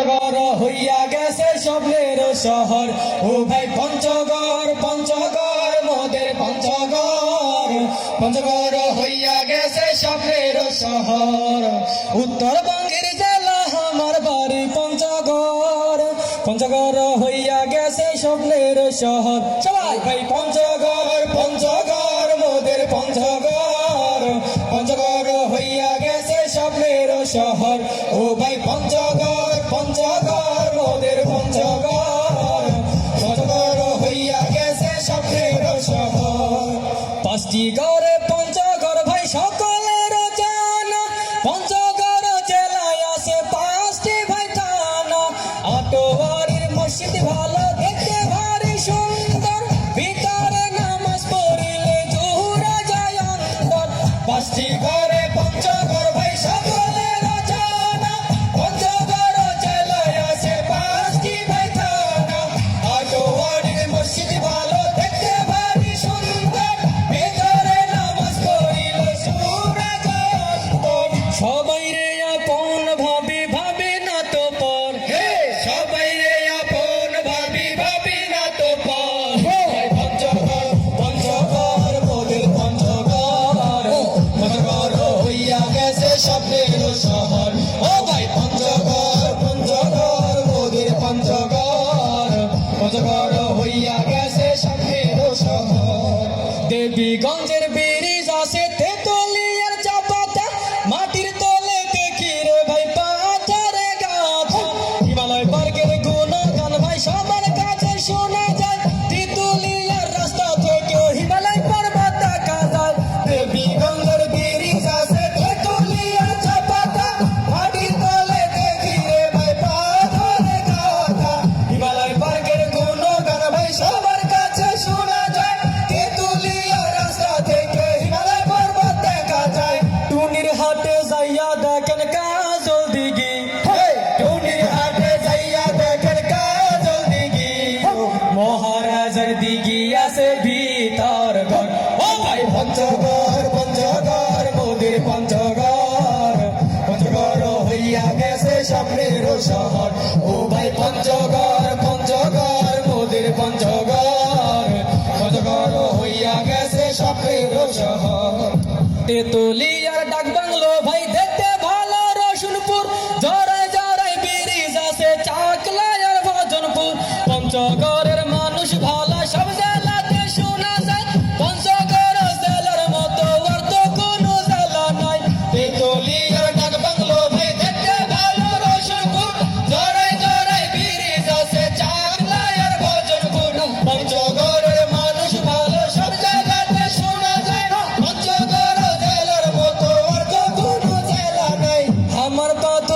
হইয়া গেছে স্বপ্নের শহর। ও ভাই পঞ্চগড় পঞ্চগড়, মোদের পঞ্চগড়। পঞ্চগড় হইয়া গেছে স্বপ্নের শহর। উত্তরবঙ্গের জেলা আমার বাড়ি পঞ্চগড়। পঞ্চগড় হইয়া গেছে স্বপ্নের শহর। সবাই ভাই, পঞ্চগড়। পাঁচটি গড়ে পঞ্চগড় ভাই, সকলের জানা। পঞ্চগড় জেলায় আছে পাঁচটি ভাই থানা আটোয়ারির মসজিদ ভালো দেবীগঞ্জের বিরিজ আছে তেতুলিয়ার গেছে স্বপ্নের শহর। ও ভাই পঞ্চগড় পঞ্চগড়, মোদের পঞ্চগড়। পঞ্চগড় হইয়া গেছে স্বপ্নের শহর। তেতুলিয়ার ডাক বাংলো ভাই, দেখতে ভালো রসুনপুর। জরায় জরায় বিরিজ আছে চাকলায় আর ভজনপুর। পঞ্চগড়ের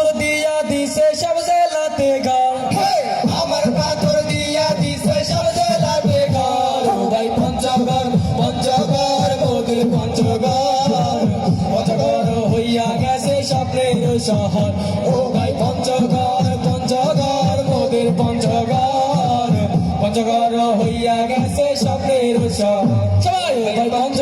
পাথর দিয়া দিছে সব জেলাতে গাল আমার পাথর দিয়া দিছে সব জেলাতে ভাই পঞ্চগড় পঞ্চগড় মোদের পঞ্চগড়। পঞ্চগড় হইয়া গেছে স্বপ্নের শহর। ও ভাই পঞ্চগড় পঞ্চগড় মোদের পঞ্চগড়। পঞ্চগড় হইয়া গেছে স্বপ্নের শহর। সবাই ভাই পঞ্চগড়